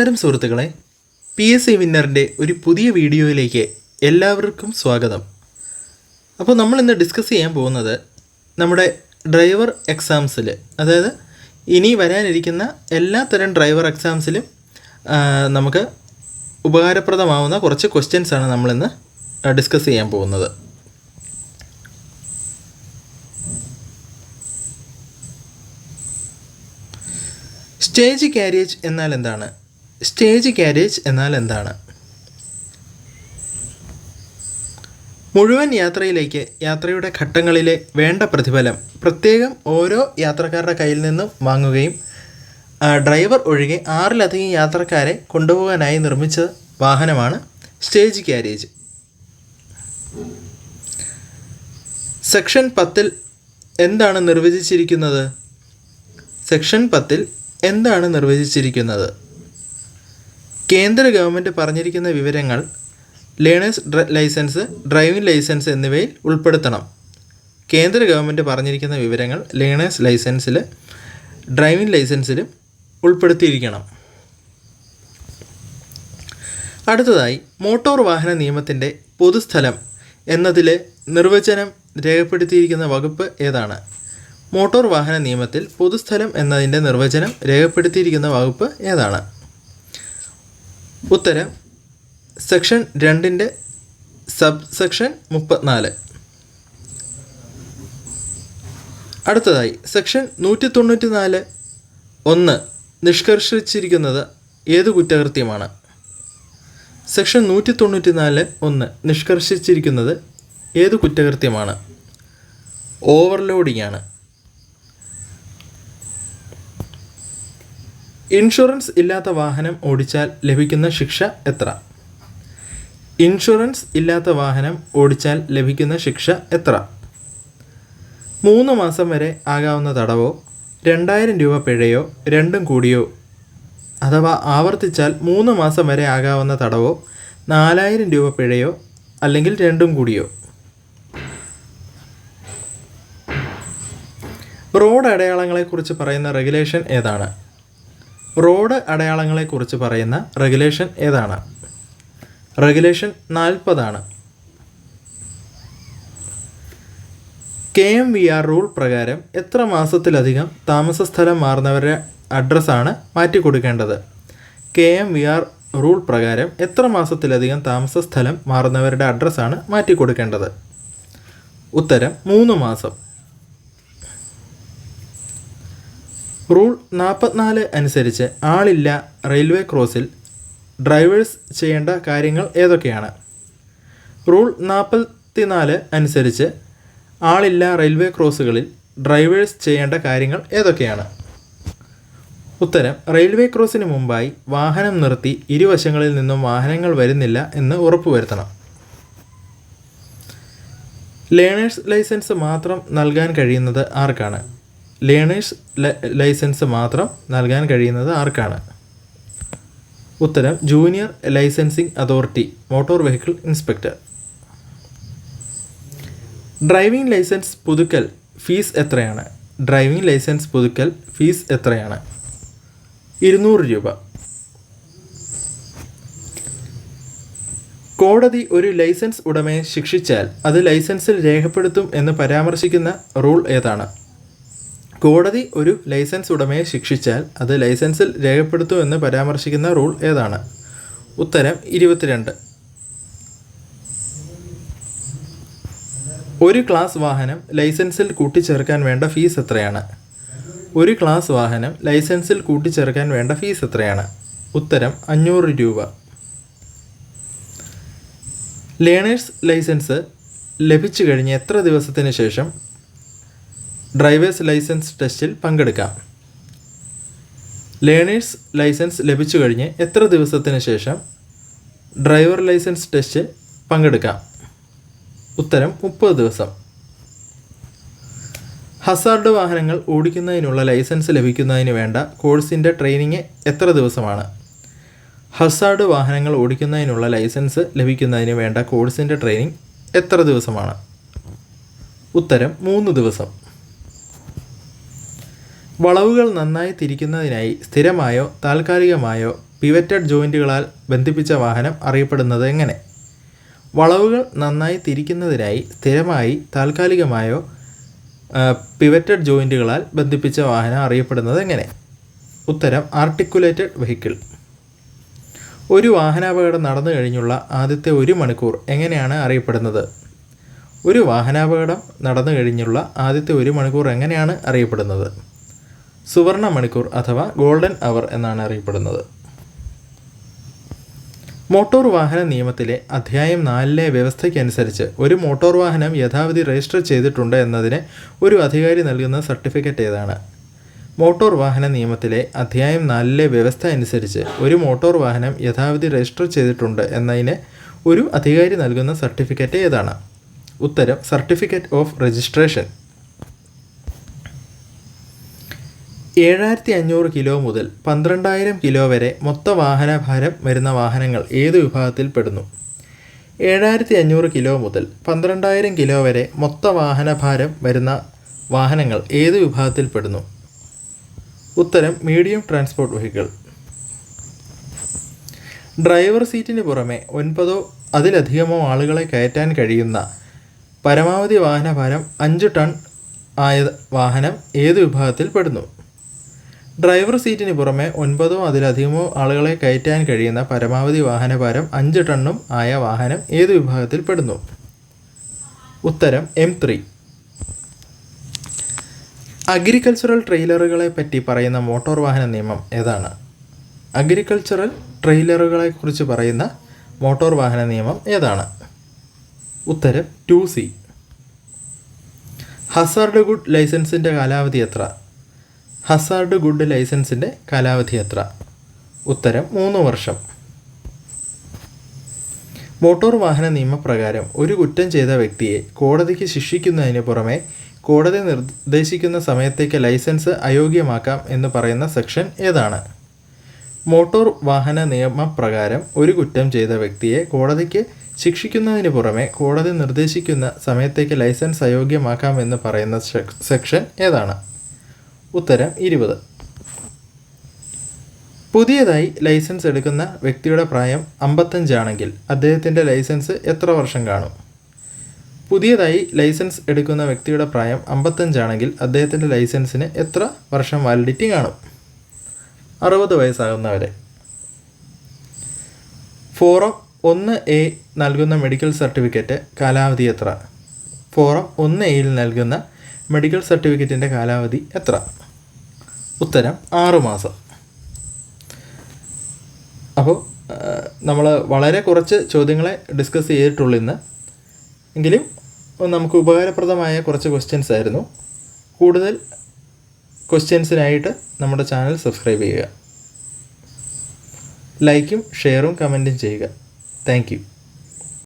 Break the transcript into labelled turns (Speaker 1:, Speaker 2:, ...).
Speaker 1: നമസ്കാരം സുഹൃത്തുക്കളെ P S C വിന്നറിന്റെ ഒരു പുതിയ വീഡിയോയിലേക്ക് എല്ലാവർക്കും സ്വാഗതം. അപ്പോൾ നമ്മൾ ഇന്ന് ഡിസ്കസ് ചെയ്യാൻ പോകുന്നത് നമ്മുടെ ഡ്രൈവർ എക്സാംസിൽ അതായത് ഇനി വരാനിരിക്കുന്ന എല്ലാ തരം ഡ്രൈവർ എക്സാംസിലും നമുക്ക് ഉപകാരപ്രദമാവുന്ന കുറച്ച് ക്വസ്റ്റ്യൻസ് ആണ് നമ്മളിന്ന് ഡിസ്കസ് ചെയ്യാൻ പോകുന്നത്. സ്റ്റേജ് കാരേജ് എന്നാൽ എന്താണ്? സ്റ്റേജ് ക്യാരേജ് എന്നാൽ എന്താണ്? മുഴുവൻ യാത്രയിലേക്ക് യാത്രയുടെ ഘട്ടങ്ങളിലെ വേണ്ട പ്രതിഫലം പ്രത്യേകം ഓരോ യാത്രക്കാരുടെ കയ്യിൽ നിന്നും വാങ്ങുകയും ഡ്രൈവർ ഒഴികെ ആറിലധികം യാത്രക്കാരെ കൊണ്ടുപോകാനായി നിർമ്മിച്ച വാഹനമാണ് സ്റ്റേജ് ക്യാരേജ് സെക്ഷൻ പത്തിൽ എന്താണ് നിർവചിച്ചിരിക്കുന്നത്? സെക്ഷൻ പത്തിൽ എന്താണ് നിർവചിച്ചിരിക്കുന്നത്? കേന്ദ്ര ഗവൺമെന്റ് പറഞ്ഞിരിക്കുന്ന വിവരങ്ങൾ ലേണേഴ്സ് ലൈസൻസ് ഡ്രൈവിംഗ് ലൈസൻസ് എന്നിവയിൽ ഉൾപ്പെടുത്തണം. കേന്ദ്ര ഗവൺമെന്റ് പറഞ്ഞിരിക്കുന്ന വിവരങ്ങൾ ലേണേഴ്സ് ലൈസൻസിൽ ഡ്രൈവിംഗ് ലൈസൻസിലും ഉൾപ്പെടുത്തിയിരിക്കണം. അടുത്തതായി മോട്ടോർ വാഹന നിയമത്തിന്റെ പൊതുസ്ഥലം എന്നതിലെ നിർവചനം രേഖപ്പെടുത്തിയിരിക്കുന്ന വകുപ്പ് ഏതാണ്? മോട്ടോർ വാഹന നിയമത്തിൽ പൊതുസ്ഥലം എന്നതിന്റെ നിർവചനം രേഖപ്പെടുത്തിയിരിക്കുന്ന വകുപ്പ് ഏതാണ്? ഉത്തരം സെക്ഷൻ രണ്ടിന്റെ സബ് സെക്ഷൻ മുപ്പത്തിനാല്. അടുത്തതായി സെക്ഷൻ നൂറ്റി തൊണ്ണൂറ്റി നാല് ഒന്ന് നിഷ്കർഷിച്ചിരിക്കുന്നത് ഏത് കുറ്റകൃത്യമാണ്? സെക്ഷൻ നൂറ്റി തൊണ്ണൂറ്റി നാല് ഒന്ന് നിഷ്കർഷിച്ചിരിക്കുന്നത് ഏത് കുറ്റകൃത്യമാണ്? ഓവർലോഡിംഗ് ആണ്. ഇൻഷുറൻസ് ഇല്ലാത്ത വാഹനം ഓടിച്ചാൽ ലഭിക്കുന്ന ശിക്ഷ എത്ര? ഇൻഷുറൻസ് ഇല്ലാത്ത വാഹനം ഓടിച്ചാൽ ലഭിക്കുന്ന ശിക്ഷ എത്ര? മൂന്ന് മാസം വരെ ആകാവുന്ന തടവോ? രണ്ടായിരം രൂപ പിഴയോ? രണ്ടും കൂടിയോ? അഥവാ ആവർത്തിച്ചാൽ മൂന്ന് മാസം വരെ ആകാവുന്ന തടവോ? നാലായിരം രൂപ പിഴയോ? അല്ലെങ്കിൽ രണ്ടും കൂടിയോ? റോഡ് അടയാളങ്ങളെക്കുറിച്ച് പറയുന്ന റെഗുലേഷൻ ഏതാണ്? റോഡ് അടയാളങ്ങളെക്കുറിച്ച് പറയുന്ന റെഗുലേഷൻ ഏതാണ്? Regulation നാൽപ്പതാണ്. K M V R rule പ്രകാരം എത്ര മാസത്തിലധികം താമസ സ്ഥലം മാറുന്നവരുടെ അഡ്രസ്സാണ് മാറ്റിക്കൊടുക്കേണ്ടത്? K M V R rule പ്രകാരം എത്ര മാസത്തിലധികം താമസ സ്ഥലം മാറുന്നവരുടെ അഡ്രസ്സാണ് മാറ്റിക്കൊടുക്കേണ്ടത്? ഉത്തരം മൂന്ന് മാസം. റൂൾ നാൽപ്പത്തിനാല് അനുസരിച്ച് ആളില്ല റെയിൽവേ ക്രോസിൽ ഡ്രൈവേഴ്സ് ചെയ്യേണ്ട കാര്യങ്ങൾ ഏതൊക്കെയാണ്? റൂൾ നാൽപ്പത്തിനാല് അനുസരിച്ച് ആളില്ല റെയിൽവേ ക്രോസുകളിൽ ഡ്രൈവേഴ്സ് ചെയ്യേണ്ട കാര്യങ്ങൾ ഏതൊക്കെയാണ്? ഉത്തരം റെയിൽവേ ക്രോസിന് മുമ്പായി വാഹനം നിർത്തി ഇരുവശങ്ങളിൽ നിന്നും വാഹനങ്ങൾ വരുന്നില്ല എന്ന് ഉറപ്പുവരുത്തണം. ലേണേഴ്സ് ലൈസൻസ് മാത്രം നൽകാൻ കഴിയുന്നത് ആർക്കാണ്? ലേണേഴ്സ് ലൈസൻസ് മാത്രം നൽകാൻ കഴിയുന്നത് ആർക്കാണ്? ഉത്തരം junior licensing authority motor vehicle inspector. Driving licence പുതുക്കൽ ഫീസ് എത്രയാണ്? ഡ്രൈവിംഗ് ലൈസൻസ് പുതുക്കൽ ഫീസ് എത്രയാണ്? ഇരുന്നൂറ് രൂപ. കോടതി ഒരു ലൈസൻസ് ഉടമയെ ശിക്ഷിച്ചാൽ അത് ലൈസൻസിൽ രേഖപ്പെടുത്തും എന്ന് പരാമർശിക്കുന്ന റൂൾ ഏതാണ്? കോടതി ഒരു ലൈസൻസ് ഉടമയെ ശിക്ഷിച്ചാൽ അത് ലൈസൻസിൽ രേഖപ്പെടുത്തുമെന്ന് പരാമർശിക്കുന്ന റൂൾ ഏതാണ്? ഉത്തരം ഇരുപത്തിരണ്ട്. ഒരു ക്ലാസ് വാഹനം ലൈസൻസിൽ കൂട്ടിച്ചേർക്കാൻ വേണ്ട ഫീസ് എത്രയാണ്? ഒരു ക്ലാസ് വാഹനം ലൈസൻസിൽ കൂട്ടിച്ചേർക്കാൻ വേണ്ട ഫീസ് എത്രയാണ്? ഉത്തരം അഞ്ഞൂറ് രൂപ. ലേണേഴ്സ് ലൈസൻസ് ലഭിച്ചു കഴിഞ്ഞ് എത്ര ദിവസത്തിന് ശേഷം ഡ്രൈവേഴ്സ് ലൈസൻസ് ടെസ്റ്റിൽ പങ്കെടുക്കാം. ലേണേഴ്സ് ലൈസൻസ് ലഭിച്ചു കഴിഞ്ഞ് എത്ര ദിവസത്തിന് ശേഷം ഡ്രൈവർ ലൈസൻസ് ടെസ്റ്റിൽ പങ്കെടുക്കാം? ഉത്തരം മുപ്പത് ദിവസം. ഹസാർഡ് വാഹനങ്ങൾ ഓടിക്കുന്നതിനുള്ള ലൈസൻസ് ലഭിക്കുന്നതിന് വേണ്ട കോഴ്സിന്റെ ട്രെയിനിങ് എത്ര ദിവസമാണ്? ഹസാർഡ് വാഹനങ്ങൾ ഓടിക്കുന്നതിനുള്ള ലൈസൻസ് ലഭിക്കുന്നതിന് വേണ്ട കോഴ്സിന്റെ ട്രെയിനിങ് എത്ര ദിവസമാണ്? ഉത്തരം മൂന്ന് ദിവസം. വളവുകൾ നന്നായി തിരിക്കുന്നതിനായി സ്ഥിരമായോ താൽക്കാലികമായോ പിവറ്റഡ് ജോയിന്റുകളാൽ ബന്ധിപ്പിച്ച വാഹനം അറിയപ്പെടുന്നത് എങ്ങനെ? വളവുകൾ നന്നായി തിരിക്കുന്നതിനായി സ്ഥിരമായി താൽക്കാലികമായോ പിവറ്റഡ് ജോയിന്റുകളാൽ ബന്ധിപ്പിച്ച വാഹനം അറിയപ്പെടുന്നത് എങ്ങനെ? ഉത്തരം ആർട്ടിക്കുലേറ്റഡ് വെഹിക്കിൾ. ഒരു വാഹനാപകടം നടന്നു കഴിഞ്ഞുള്ള ആദ്യത്തെ ഒരു മണിക്കൂർ എങ്ങനെയാണ് അറിയപ്പെടുന്നത്? ഒരു വാഹനാപകടം നടന്നു കഴിഞ്ഞുള്ള ആദ്യത്തെ ഒരു മണിക്കൂർ എങ്ങനെയാണ് അറിയപ്പെടുന്നത്? സുവർണ മണിക്കൂർ അഥവാ ഗോൾഡൻ അവർ എന്നാണ് അറിയപ്പെടുന്നത്. മോട്ടോർ വാഹന നിയമത്തിലെ അധ്യായം നാലിലെ വ്യവസ്ഥയ്ക്കനുസരിച്ച് ഒരു മോട്ടോർ വാഹനം യഥാവിധി രജിസ്റ്റർ ചെയ്തിട്ടുണ്ട് എന്നതിന് ഒരു അധികാരി നൽകുന്ന സർട്ടിഫിക്കറ്റ് ഏതാണ്? മോട്ടോർ വാഹന നിയമത്തിലെ അധ്യായം നാലിലെ വ്യവസ്ഥ അനുസരിച്ച് ഒരു മോട്ടോർ വാഹനം യഥാവിധി രജിസ്റ്റർ ചെയ്തിട്ടുണ്ട് എന്നതിന് ഒരു അധികാരി നൽകുന്ന സർട്ടിഫിക്കറ്റ് ഏതാണ്? ഉത്തരം സർട്ടിഫിക്കറ്റ് ഓഫ് രജിസ്ട്രേഷൻ. ഏഴായിരത്തി അഞ്ഞൂറ് കിലോ മുതൽ പന്ത്രണ്ടായിരം കിലോ വരെ മൊത്ത വാഹനഭാരം വരുന്ന വാഹനങ്ങൾ ഏത് വിഭാഗത്തിൽ പെടുന്നു? ഏഴായിരത്തി അഞ്ഞൂറ് കിലോ മുതൽ പന്ത്രണ്ടായിരം കിലോ വരെ മൊത്ത വാഹനഭാരം വരുന്ന വാഹനങ്ങൾ ഏത് വിഭാഗത്തിൽ പെടുന്നു? ഉത്തരം മീഡിയം ട്രാൻസ്പോർട്ട് വെഹിക്കിൾ. ഡ്രൈവർ സീറ്റിന് പുറമെ ഒൻപതോ അതിലധികമോ ആളുകളെ കയറ്റാൻ കഴിയുന്ന പരമാവധി വാഹനഭാരം അഞ്ച് ടൺ ആയ വാഹനം ഏത് വിഭാഗത്തിൽ പെടുന്നു? ഡ്രൈവർ സീറ്റിന് പുറമെ ഒൻപതോ അതിലധികമോ ആളുകളെ കയറ്റാൻ കഴിയുന്ന പരമാവധി വാഹനഭാരം അഞ്ച് ടണ്ണും ആയ വാഹനം ഏത് വിഭാഗത്തിൽ പെടുന്നു? ഉത്തരം എം ത്രീ അഗ്രികൾച്ചറൽ ട്രെയിലറുകളെ പറ്റി പറയുന്ന മോട്ടോർ വാഹന നിയമം ഏതാണ്? അഗ്രികൾച്ചറൽ ട്രെയിലറുകളെ കുറിച്ച് പറയുന്ന മോട്ടോർ വാഹന നിയമം ഏതാണ്? ഉത്തരം ടു സി ഹസാർഡ് ഗുഡ് ലൈസൻസിന്റെ കാലാവധി എത്ര? ഹസാർഡ് ഗുഡ് ലൈസൻസിന്റെ കാലാവധി എത്ര? ഉത്തരം മൂന്ന് വർഷം. മോട്ടോർ വാഹന നിയമപ്രകാരം ഒരു കുറ്റം ചെയ്ത വ്യക്തിയെ കോടതിക്ക് ശിക്ഷിക്കുന്നതിന് പുറമെ കോടതി നിർദ്ദേശിക്കുന്ന സമയത്തേക്ക് ലൈസൻസ് അയോഗ്യമാക്കാം എന്ന് പറയുന്ന സെക്ഷൻ ഏതാണ്? മോട്ടോർ വാഹന നിയമപ്രകാരം ഒരു കുറ്റം ചെയ്ത വ്യക്തിയെ കോടതിക്ക് ശിക്ഷിക്കുന്നതിന് പുറമെ കോടതി നിർദ്ദേശിക്കുന്ന സമയത്തേക്ക് ലൈസൻസ് അയോഗ്യമാക്കാം എന്ന് പറയുന്ന സെക്ഷൻ ഏതാണ്? ഉത്തരം ഇരുപത്. പുതിയതായി ലൈസൻസ് എടുക്കുന്ന വ്യക്തിയുടെ പ്രായം അമ്പത്തഞ്ചാണെങ്കിൽ അദ്ദേഹത്തിന്റെ ലൈസൻസ് എത്ര വർഷം കാണും? പുതിയതായി ലൈസൻസ് എടുക്കുന്ന വ്യക്തിയുടെ പ്രായം അമ്പത്തഞ്ചാണെങ്കിൽ അദ്ദേഹത്തിന്റെ ലൈസൻസിന് എത്ര വർഷം വാലിഡിറ്റി കാണും? അറുപത് വയസ്സാകുന്നവരെ. ഫോറം ഒന്ന് എ നൽകുന്ന മെഡിക്കൽ സർട്ടിഫിക്കറ്റ് കാലാവധി എത്ര? ഫോറം ഒന്ന് എയിൽ നൽകുന്ന മെഡിക്കൽ സർട്ടിഫിക്കറ്റിന്റെ കാലാവധി എത്ര? ഉത്തരം ആറുമാസം അപ്പോൾ നമ്മൾ വളരെ കുറച്ച് ചോദ്യങ്ങളെ ഡിസ്കസ് ചെയ്തിട്ടുള്ളൂ ഇന്ന്. എങ്കിലും നമുക്ക് ഉപകാരപ്രദമായ കുറച്ച് ക്വസ്റ്റ്യൻസ് ആയിരുന്നു. കൂടുതൽ ക്വസ്റ്റ്യൻസിനായിട്ട് നമ്മുടെ ചാനൽ സബ്സ്ക്രൈബ് ചെയ്യുക. ലൈക്കും ഷെയറും കമന്റും ചെയ്യുക. താങ്ക്